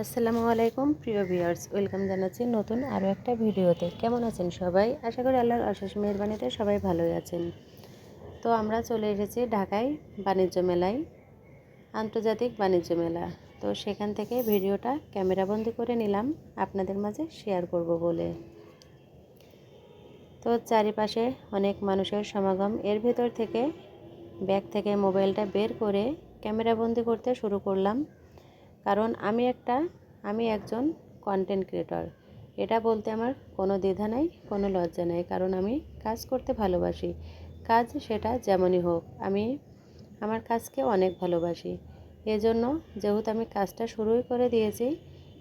আসসালামু আলাইকুম, প্রিয় ভিউয়ার্স, ওয়েলকাম জানাচ্ছি নতুন আরও একটা ভিডিওতে। কেমন আছেন সবাই? আশা করি আল্লাহর অশেষ মেহরবানিতে সবাই ভালোই আছেন। তো আমরা চলে এসেছি ঢাকায় বাণিজ্য মেলায়, আন্তর্জাতিক বাণিজ্য মেলা। তো সেখান থেকে ভিডিওটা ক্যামেরাবন্দি করে নিলাম, আপনাদের মাঝে শেয়ার করব বলে। তো চারিপাশে অনেক মানুষের সমাগম। এর ভেতর থেকে ব্যাগ থেকে মোবাইলটা বের করে ক্যামেরাবন্দি করতে শুরু করলাম। কারণ আমি একটা, আমি একজন কন্টেন্ট ক্রিয়েটর এটা বলতে আমার কোনো দ্বিধা নাই, কোনো লজ্জা নেই, কারণ আমি কাজ করতে ভালোবাসি। কাজ সেটা যেমনই হোক, আমি আমার কাজকে অনেক ভালোবাসি। এজন্য যেহেতু আমি কাজটা শুরুই করে দিয়েছি,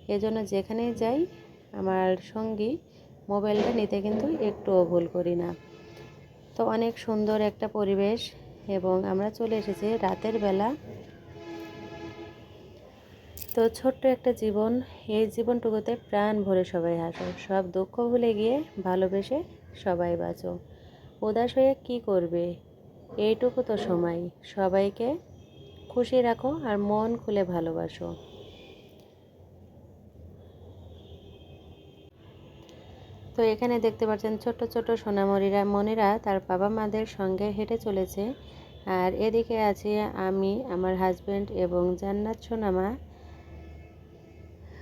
এজন্য যেখানেই যাই আমার সঙ্গী মোবাইলটা নিতে কিন্তু একটুও ভুল করি না। তো অনেক সুন্দর একটা পরিবেশ এবং আমরা চলে এসেছি রাতের বেলা তো ছোট্ট একটা জীবন, এই জীবনটুকুতে প্রাণ ভরে সবাই হাসো সব দুঃখ ভুলে গিয়ে ভালোবেসে সবাই বাঁচো উদাস হয়ে কী করবে? এইটুকু তো সময়। সবাইকে খুশি রাখো আর মন খুলে ভালোবাসো। তো এখানে দেখতে পাচ্ছেন ছোট ছোট সোনামরিরা মনিরা তার বাবা মাদের সঙ্গে হেঁটে চলেছে। আর এদিকে আছে আমি, আমার হাজব্যান্ড এবং জান্নাত সোনামা।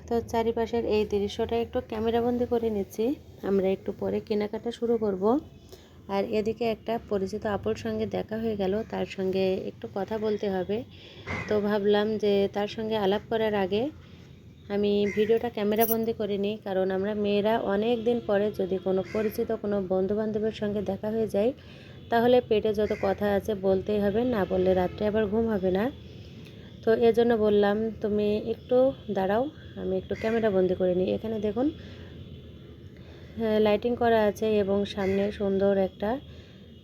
তো চারিপাশের এই দৃশ্যটা একটু ক্যামেরাবন্দি করে নিচ্ছি। আমরা একটু পরে কেনাকাটা শুরু করব। আর এদিকে একটা পরিচিত আপুর সঙ্গে দেখা হয়ে গেল, তার সঙ্গে একটু কথা বলতে হবে। তো ভাবলাম যে তার সঙ্গে আলাপ করার আগে আমি ভিডিওটা ক্যামেরাবন্দি করে নিই, কারণ আমরা মেয়েরা অনেক দিন পরে যদি কোনো পরিচিত কোনো বন্ধুবান্ধবের সঙ্গে দেখা হয়ে যায়, তাহলে পেটে যত কথা আছে বলতেই হবে, না বললে রাত্রে আবার ঘুম হবে না। তো এজন্য বললাম, তুমি একটু দাঁড়াও আমি একটু ক্যামেরা বন্দি করে নিই। এখানে দেখুন লাইটিং করা আছে এবং সামনে সুন্দর একটা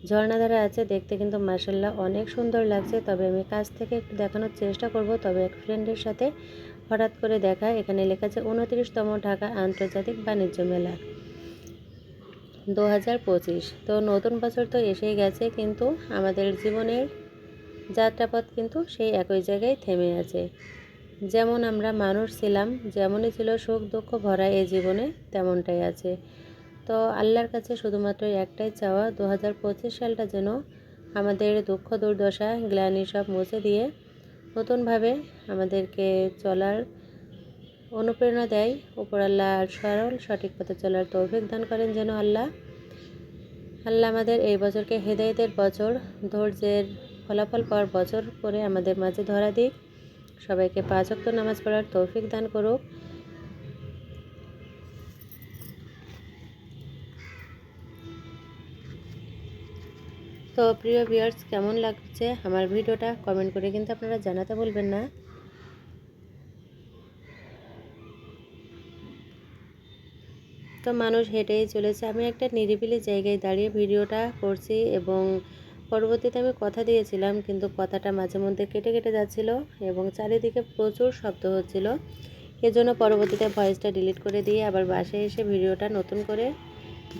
ঝর্ণা ধারা আছে। দেখতে কিন্তু মার্শাল্লাহ অনেক সুন্দর লাগছে। তবে আমি কাছ থেকে একটু দেখানোর চেষ্টা করব। তবে এক ফ্রেন্ডের সাথে হঠাৎ করে দেখা। এখানে লেখা আছে উনত্রিশতম ঢাকা আন্তর্জাতিক বাণিজ্য মেলা দু হাজার পঁচিশ। তো নতুন বছর তো এসেই গেছে, কিন্তু আমাদের জীবনের যাত্রাপথ কিন্তু সেই একই জায়গায় থেমে আছে। যেমন আমরা মানুষ ছিলাম, যেমনই ছিল সুখ দুঃখ ভরা এই জীবনে তেমনটাই আছে। তো আল্লাহর কাছে শুধুমাত্র একটাই চাওয়া দু হাজার পঁচিশ সালটা যেন আমাদের দুঃখ, দুর্দশা, গ্লানি সব মুছে দিয়ে নতুনভাবে আমাদেরকে চলার অনুপ্রেরণা দেয়। উপর আল্লাহ সরল, সঠিক পথে চলার তৌফিক দান করেন যেন আল্লাহ। আল্লাহ আমাদের এই বছরকে হেদায়তের বছর, ধৈর্যের ফলাফল পাওয়ার বছর করে আমাদের মাঝে ধরা দিক। সবাইকে পাঁচ অক্ত নামাজ পড়ার তৌফিক দান করুক। তো প্রিয় ভিউয়ার্স কেমন লাগছে আমার ভিডিওটা? কমেন্ট করে কিন্তু আপনারা জানাতে বলবেন না। তো মানুষ হেঁটেই চলেছে। আমি একটা নিরিবিলি জায়গায় দাঁড়িয়ে ভিডিওটা করছি এবং পরবর্তীতে আমি কথা দিয়েছিলাম, কিন্তু কথাটা মাঝে মধ্যে কেটে কেটে যাচ্ছিল এবং চারিদিকে প্রচুর শব্দ হচ্ছিল। এজন্য পরবর্তীতে ভয়েসটা ডিলিট করে দিয়ে আবার বাসায় এসে ভিডিওটা নতুন করে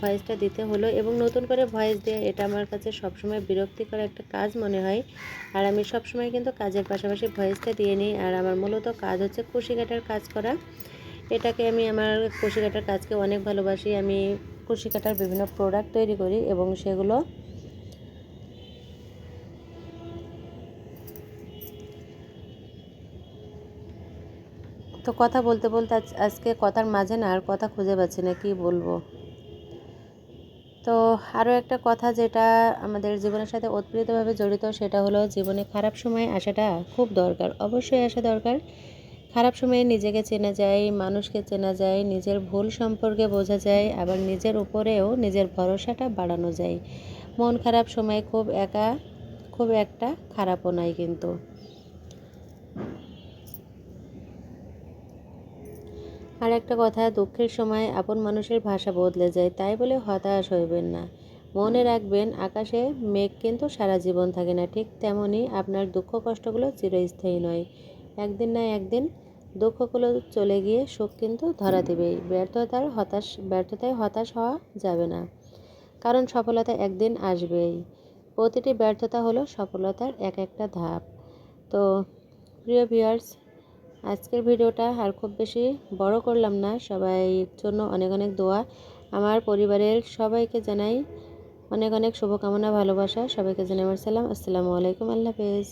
ভয়েসটা দিতে হলো এবং নতুন করে ভয়েস দিয়ে এটা আমার কাছে সবসময় বিরক্তিকর একটা কাজ মনে হয়। আর আমি সবসময় কিন্তু কাজের পাশাপাশি ভয়েসটা দিয়ে নিই, আর আমার মূলত কাজ হচ্ছে কুশি কাটার কাজ করা। এটাকে আমি আমার কুশি কাটার কাজকে অনেক ভালোবাসি। আমি কুশি কাটার বিভিন্ন প্রোডাক্ট তৈরি করি এবং সেগুলো তো কথা বলতে বলতে আজকে কথার মাঝে না আর কথা খুঁজে পাচ্ছি না, কি বলব? তো আরও একটা কথা যেটা আমাদের জীবনের সাথে ওতপ্রোতভাবে জড়িত, সেটা হলো জীবনে খারাপ সময় আসাটা খুব দরকার। অবশ্যই আসা দরকার। খারাপ সময়ে নিজেকে চেনা যায়, মানুষকে চেনা যায়, নিজের ভুল সম্পর্কে বোঝা যায়, আবার নিজের উপরেও নিজের ভরসাটা বাড়ানো যায়। মন খারাপ সময় খুব একা, খুব একটা খারাপও নয় কিন্তু। আর একটা কথা, দুঃখের সময় আপন মানুষের ভাষা বদলে যায়, তাই বলে হতাশ হইবেন না। মনে রাখবেন, আকাশে মেঘ কিন্তু সারা জীবন থাকে না, ঠিক তেমনই আপনার দুঃখ কষ্টগুলো চিরস্থায়ী নয়। একদিন না একদিন দুঃখগুলো চলে গিয়ে সুখ কিন্তু ধরা দেবেই। ব্যর্থতার হতাশ, ব্যর্থতায় হতাশ হওয়া যাবে না। কারণ সফলতা একদিন আসবেই। প্রতিটি ব্যর্থতা হলো সফলতার এক একটা ধাপ। তো, প্রিয় ভিউয়ার্স আজকের ভিডিওটা আর খুব বেশি বড় করলাম না। সবাই জন্য অনেক অনেক দোয়া। আমার পরিবারের সবাইকে জানাই অনেক অনেক শুভকামনা, ভালোবাসা। সবাইকে জানাই আমার সালাম। আসসালামু আলাইকুম, আল্লাহ হাফেজ।